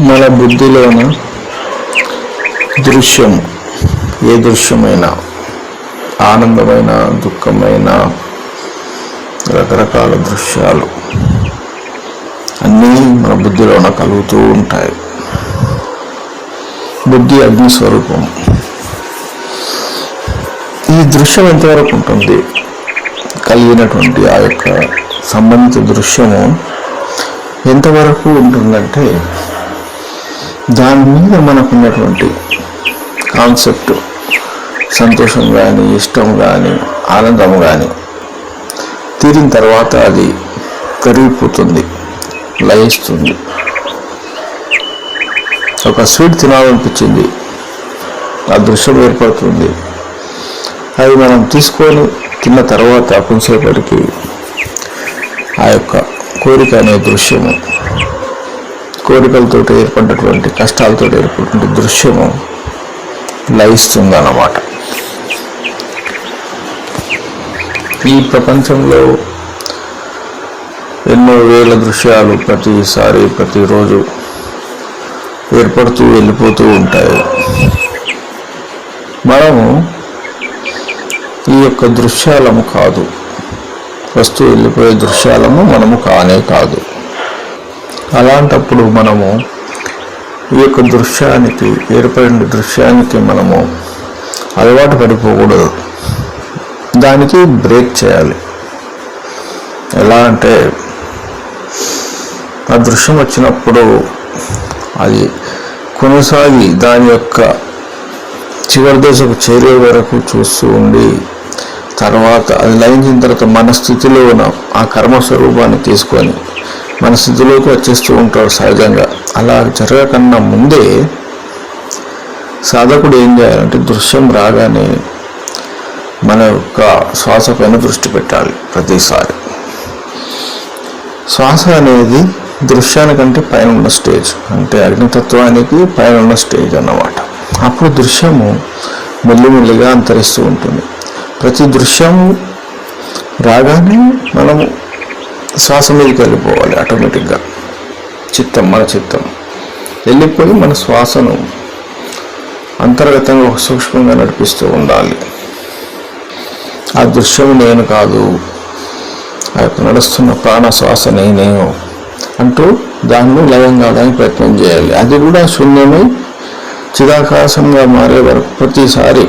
మన బుద్ధిలోన దృశ్యం ఏ దృశ్యమైనా ఆనందమైన దుఃఖమైన రకరకాల దృశ్యాలు అన్నీ మన బుద్ధిలోన కలుగుతూ ఉంటాయి. బుద్ధి అగ్ని స్వరూపం. ఈ దృశ్యం ఎంతవరకు ఉంటుంది? కలిగినటువంటి ఆ యొక్క సంబంధిత దృశ్యము ఎంతవరకు ఉంటుందంటే దాని మీద మనకున్నటువంటి కాన్సెప్ట్ సంతోషం కానీ ఇష్టం కానీ ఆనందం కానీ తీరిన తర్వాత అది కరిగిపోతుంది లయిస్తుంది. ఒక స్వీట్ తినాలనిపించింది ఆ దృశ్యం ఏర్పడుతుంది. అది మనం తీసుకొని తిన్న తర్వాత కొంతసేపటికి ఆ యొక్క కోరిక అనే దృశ్యము కోరికలతో ఏర్పడినటువంటి కష్టాలతో ఏర్పడినటువంటి దృశ్యము లయిస్తుంది అన్నమాట. ఈ ప్రపంచంలో ఎన్నో వేల దృశ్యాలు ప్రతిసారి ప్రతిరోజు ఏర్పడుతూ వెళ్ళిపోతూ ఉంటాయి. మనము ఈ యొక్క దృశ్యాలము కాదు. వస్తూ వెళ్ళిపోయే దృశ్యాలము మనము కానే కాదు. అలాంటప్పుడు మనము ఈ యొక్క దృశ్యానికి ఏర్పడిన దృశ్యానికి మనము అలవాటు పడిపోకూడదు. దానికి బ్రేక్ చేయాలి. ఎలా అంటే ఆ దృశ్యం వచ్చినప్పుడు అది కొనసాగి దాని యొక్క చివరి దశకు చేరే వరకు చూస్తూ ఉండి తర్వాత అది లయించిన తర్వాత మన స్థితిలో ఉన్న ఆ కర్మ స్వరూపాన్ని తీసుకొని మన స్థితిలోకి వచ్చేస్తూ ఉంటాడు సహజంగా. అలా జరగకన్నా ముందే సాధకుడు ఏం చేయాలంటే దృశ్యం రాగానే మన యొక్క శ్వాస పైన దృష్టి పెట్టాలి ప్రతిసారి. శ్వాస అనేది దృశ్యానికంటే పైన ఉన్న స్టేజ్ అంటే అగ్నితత్వానికి పైన ఉన్న స్టేజ్ అన్నమాట. అప్పుడు దృశ్యము మెల్లిమెల్లిగా అంతరిస్తూ ఉంటుంది. ప్రతి దృశ్యం రాగానే మనము శ్వాస మీదకి వెళ్ళిపోవాలి ఆటోమేటిక్గా. చిత్తం మన చిత్తం. వెళ్ళిపోయి మన శ్వాసను అంతర్గతంగా సూక్ష్మంగా నడిపిస్తూ ఉండాలి. ఆ దృశ్యం నేను కాదు. ఆ యొక్క నడుస్తున్న ప్రాణ శ్వాస నేనే అంటూ దాన్ని లయం కావడానికి ప్రయత్నం చేయాలి. అది కూడా శూన్యమై. చిదాకాశంగా మారే వరకు ప్రతిసారి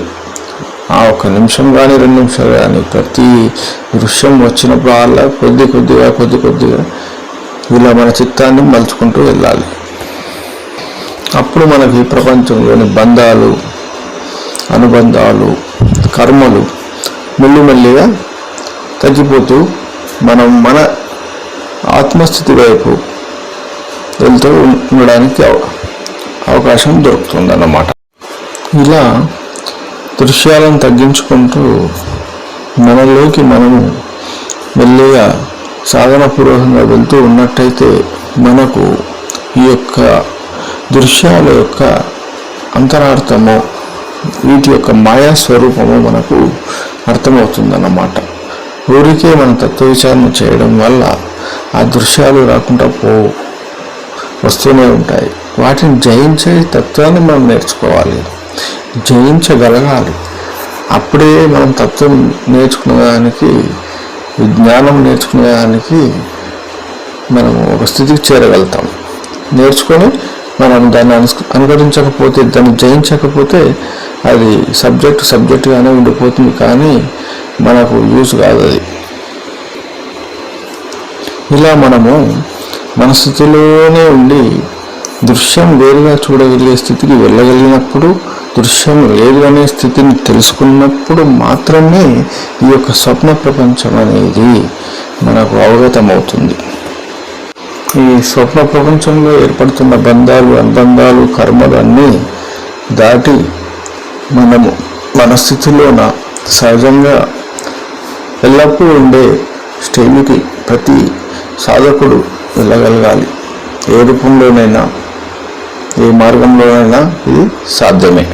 ఆ ఒక్క నిమిషం కానీ రెండు నిమిషాలు కానీ ప్రతి దృశ్యం వచ్చినప్పుడు అలా కొద్ది కొద్దిగా కొద్ది కొద్దిగా ఇలా మన చిత్తాన్ని మలుచుకుంటూ వెళ్ళాలి. అప్పుడు మనకి ప్రపంచంలోని బంధాలు అనుబంధాలు కర్మలు మెల్లిమెల్లిగా తగ్గిపోతూ మనం మన ఆత్మస్థితి వైపు వెళ్తూ ఉండడానికి అవ- అవకాశం దొరుకుతుంది అన్నమాట ఇలా దృశ్యాలను తగ్గించుకుంటూ మనలోకి మనము మెల్లిగా సాధనపూర్వకంగా వెళ్తూ ఉన్నట్టయితే మనకు ఈ యొక్క దృశ్యాల యొక్క అంతరార్థము వీటి యొక్క మాయా స్వరూపము మనకు అర్థమవుతుందన్నమాట. ఊరికే మన తత్వ విచారణ చేయడం వల్ల ఆ దృశ్యాలు రాకుండా పో వస్తూనే ఉంటాయి. వాటిని జయించే తత్వాన్ని మనం నేర్చుకోవాలి. జయించగలగాలి. అప్పుడే మనం తత్వం నేర్చుకునేదానికి విజ్ఞానం నేర్చుకునేదానికి మనం ఒక స్థితికి చేరగలుగుతాం. నేర్చుకొని మనం దాన్ని అనుస్- అనుకరించకపోతే దాన్ని జయించకపోతే అది సబ్జెక్ట్ సబ్జెక్టుగానే ఉండిపోతుంది కానీ మనకు యూజ్ కాదు అది. ఇలా మనము మన స్థితిలోనే ఉండి దృశ్యం వేరుగా చూడగలిగే స్థితికి వెళ్ళగలిగినప్పుడు దృశ్యం లేదు అనే స్థితిని తెలుసుకున్నప్పుడు మాత్రమే ఈ యొక్క స్వప్న ప్రపంచం అనేది మనకు అవగతమవుతుంది. ఈ స్వప్న ప్రపంచంలో ఏర్పడుతున్న బంధాలు అనుబంధాలు కర్మలు అన్నీ దాటి మనము మన స్థితిలోన సహజంగా ఎల్లప్పుడూ ఉండే స్టేజ్కి ప్రతి సాధకుడు వెళ్ళగలగాలి. ఏ రూపంలోనైనా ఏ మార్గంలోనైనా ఇది సాధ్యమే.